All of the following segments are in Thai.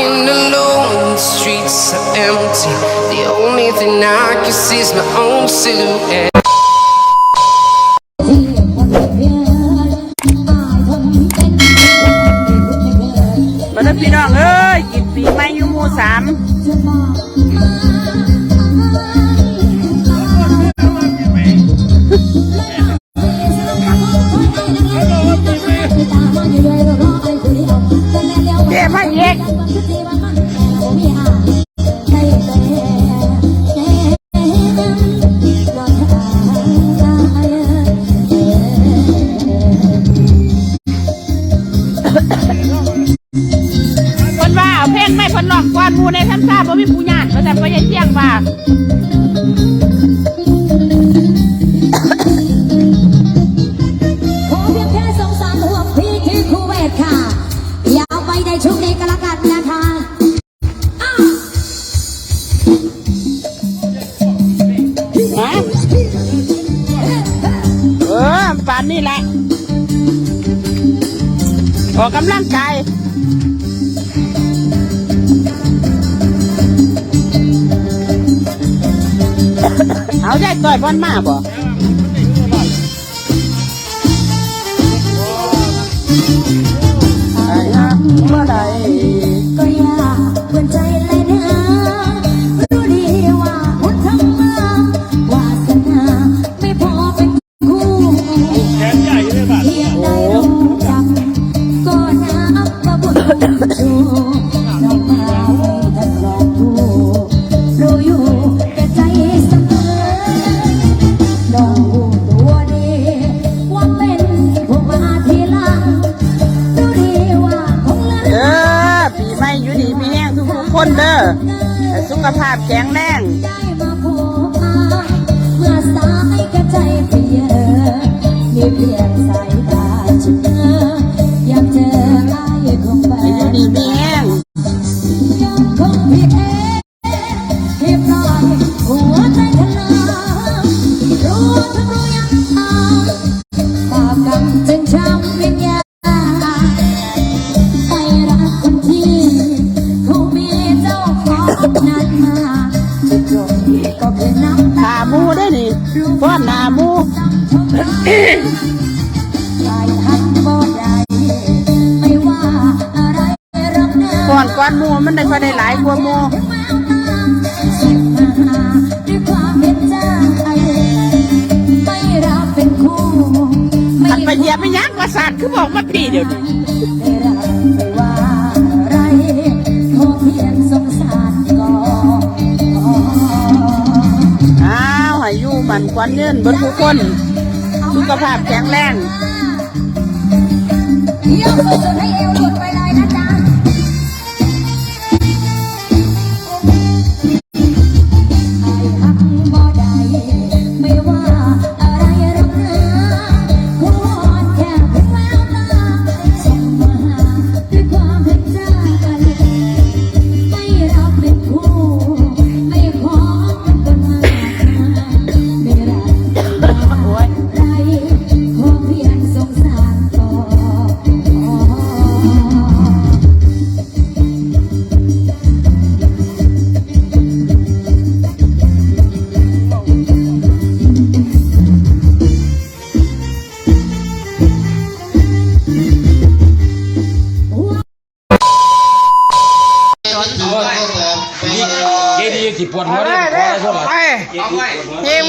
Walking alone, the streets are empty. The only thing I can see is my own silhouette. มาแล้วพี่น้องเอ้ยกิ ขอเพียงแค่สองสารห่วงพี่ที่คูเวตค่ะ ยาวไปในช่วงนี้ก็แล้วกันนะคะอ้าวฮะเออป่านนี่แหละ ออกกำลังกาย เอาได้ต่อยบอลมาบ่ หาหมูได้อนี่ฟ้อนหนาหมูชมรักกายทันบ่ได้ไม่ว่าอะไรรักเดิมฟ้อนก้อนหมูมันได้พอได้หลายกว่าหมูแววตาส่งมาหาด้วยความเห็นใจไม่รับเป็นคู่ไม่อันไปเหยียบไปยักประสาทคือบอกมาพี่เดี๋ยวนี้ มันควันเงินเบิดทุกคน สุขภาพแข็งแรงยกสุดๆให้เอวหลุด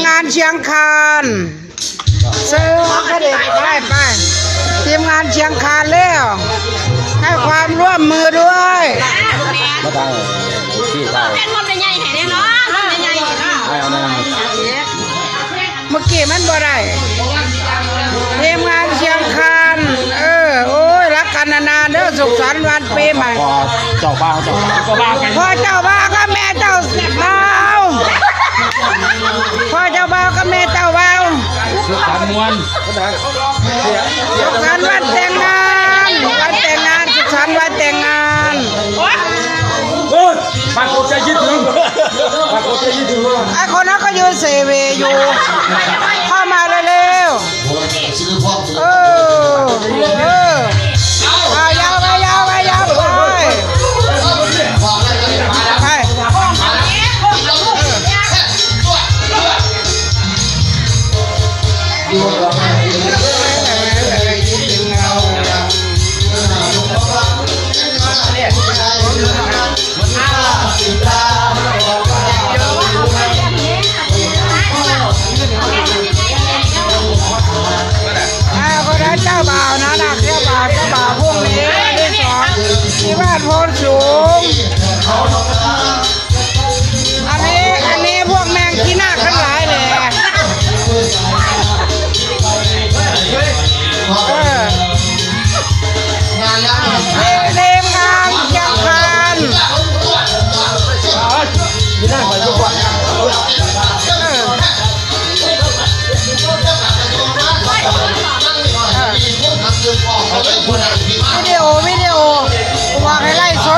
งานเชียงคานซื้อมากระเด็นไปไปทีมงานเชียงคานแล้ว ให้ความร่วมมือด้วยมาทางที่ใต้เป็นลมใหญ่ๆให้แน่เนาะลมใหญ่เนาะให้เอาหน้าเมื่อกี้มันบ่ได้ทีมงานเชียงคานเออโอ้ยรักกันนานๆเด้อสุขสันต์วันปีใหม่พอเจ้าบ้าเจ้าบ้าก็บ้ากันพ่อเจ้าบ่ากับแม่เจ้าบ่า พ่อเจ้าบ่าวกับแม่เจ้าบ่าวสุดสามมวนสุขสันต์วันแต่งงานวันแต่งงานสุขสันต์วันแต่งงานเฮ้ยปากโคใจยึดถึงปากโคใจยึดถึงไอ้คนนั้นก็ยืนเซเวอยู่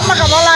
干嘛 cả.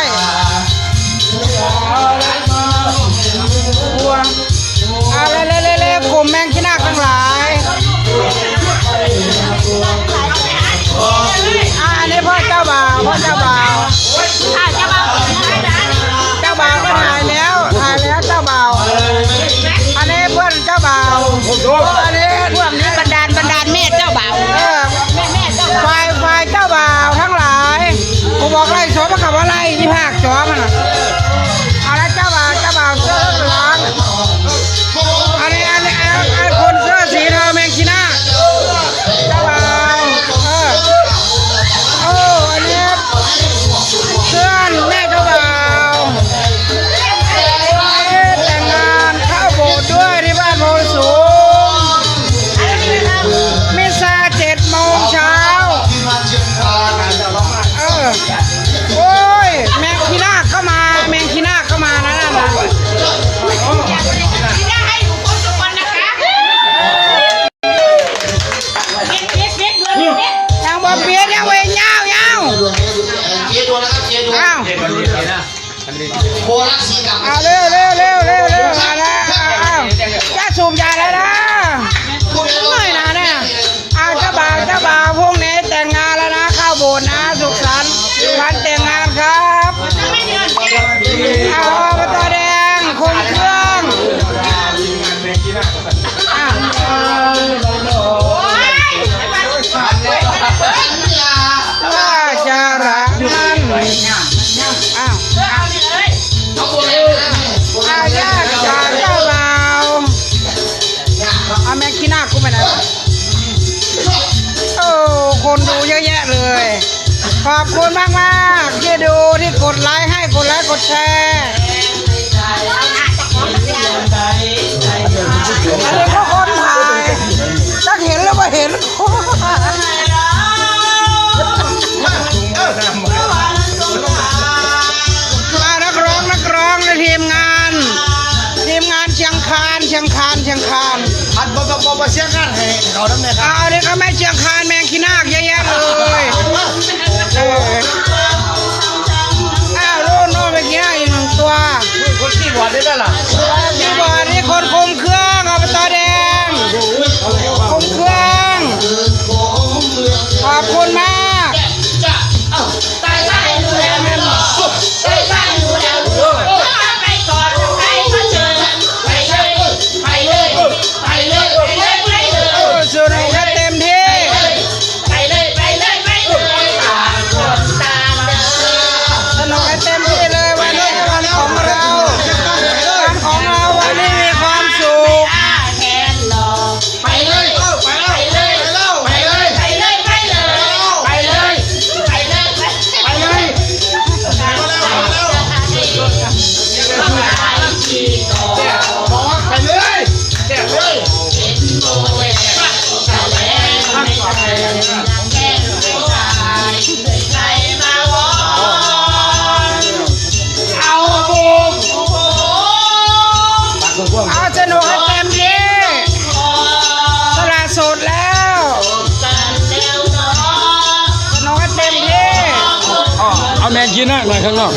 โราชสีดำเอาเร็วเร็วเร็วเร็วเร็วมาแล้วจะสูบยาแล้วนะไม่นานแน่อาเจะบ่าวเจ้บ่าวพวกนี้แต่งงานแล้วนะข้าโบสถ์นะสุขสันต์สันแต่งงานครับ ขอบคุณมากมากที่ดูที่กดไลค์ให้กดไลค์กดแชร์อันนี้ก็คนถ่ายถ้าเห็นแล้วมาเห็นมานักร้องนักร้องในทีมงานทีมงานเชียงคานเชียงคานเชียงคานอันบบบบบเชียงคานให้เขาทำไงครับอันนี้ก็แม่เชียงคานแมงคีนาคเยอะแยะเลย เอ้าวลูกน้องเป็นยัอีกหนึ่งตัวคนที่บอดได้ล่ะที่บอดนี่คนคมเครื่อง 济南麦当劳。